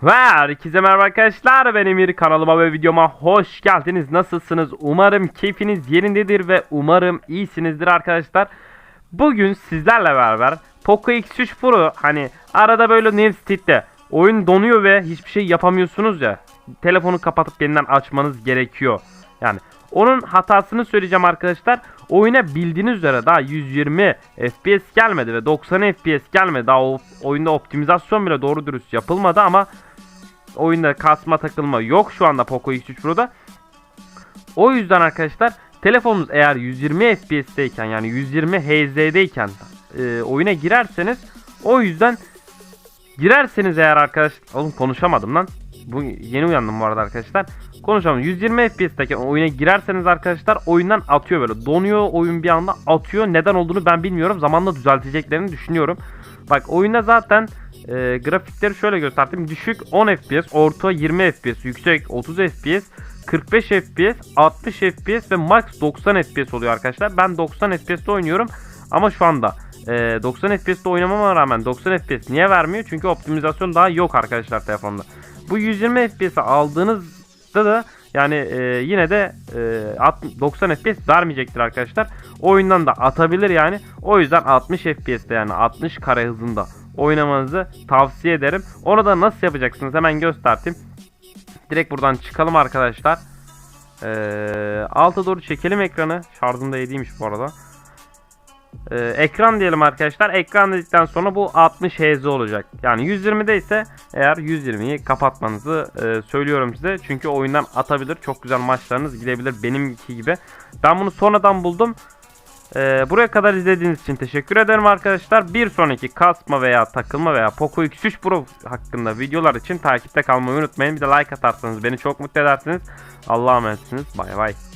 Herkese merhaba arkadaşlar. Ben Emir. Kanalıma ve videoma hoş geldiniz. Nasılsınız? Umarım keyfiniz yerindedir ve umarım iyisinizdir arkadaşlar. Bugün sizlerle beraber Poco X3 Pro hani arada böyle New State'de oyun donuyor ve hiçbir şey yapamıyorsunuz ya Telefonu kapatıp yeniden açmanız gerekiyor. Yani onun hatasını söyleyeceğim arkadaşlar. Oyuna bildiğiniz üzere daha 120 FPS gelmedi ve 90 FPS gelmedi. Daha o oyunda optimizasyon bile doğru dürüst yapılmadı ama oyunda kasma takılma yok şu anda Poco X3 Pro'da. O yüzden arkadaşlar telefonunuz eğer 120 FPS'teyken yani 120 Hz'deyken e, oyuna girerseniz o yüzden girerseniz eğer arkadaş oğlum konuşamadım lan. Bu yeni uyandım bu arada arkadaşlar. Konuşalım. 120 FPS'teki oyuna girerseniz arkadaşlar oyundan atıyor böyle. Donuyor oyun bir anda atıyor. Neden olduğunu ben bilmiyorum. Zamanla düzelteceklerini düşünüyorum. Bak oyunda zaten e, grafikleri şöyle gösterdim. Düşük 10 FPS, orta 20 FPS, yüksek 30 FPS, 45 FPS, 60 FPS ve max 90 FPS oluyor arkadaşlar. Ben 90 FPS'te oynuyorum ama şu anda e, 90 FPS'te oynamama rağmen 90 FPS niye vermiyor? Çünkü optimizasyon daha yok arkadaşlar telefonda. Bu 120 FPS'i aldığınızda da yani e, yine de e, 60 90 FPS vermeyecektir arkadaşlar. Oyundan da atabilir yani. O yüzden 60 FPS'te yani 60 kare hızında oynamanızı tavsiye ederim. Onu da nasıl yapacaksınız hemen göstereyim. Direkt buradan çıkalım arkadaşlar. Ee, alta doğru çekelim ekranı. Şarjım da 7'ymiş bu arada. Ee, ekran diyelim arkadaşlar. Ekran dedikten sonra bu 60 Hz olacak. Yani 120'de ise eğer 120'yi kapatmanızı e, söylüyorum size. Çünkü oyundan atabilir. Çok güzel maçlarınız gidebilir benimki gibi. Ben bunu sonradan buldum. Ee, buraya kadar izlediğiniz için teşekkür ederim arkadaşlar. Bir sonraki kasma veya takılma veya Poco X3 Pro hakkında videolar için takipte kalmayı unutmayın. Bir de like atarsanız beni çok mutlu edersiniz. Allah'a emanetsiniz. Bay bay.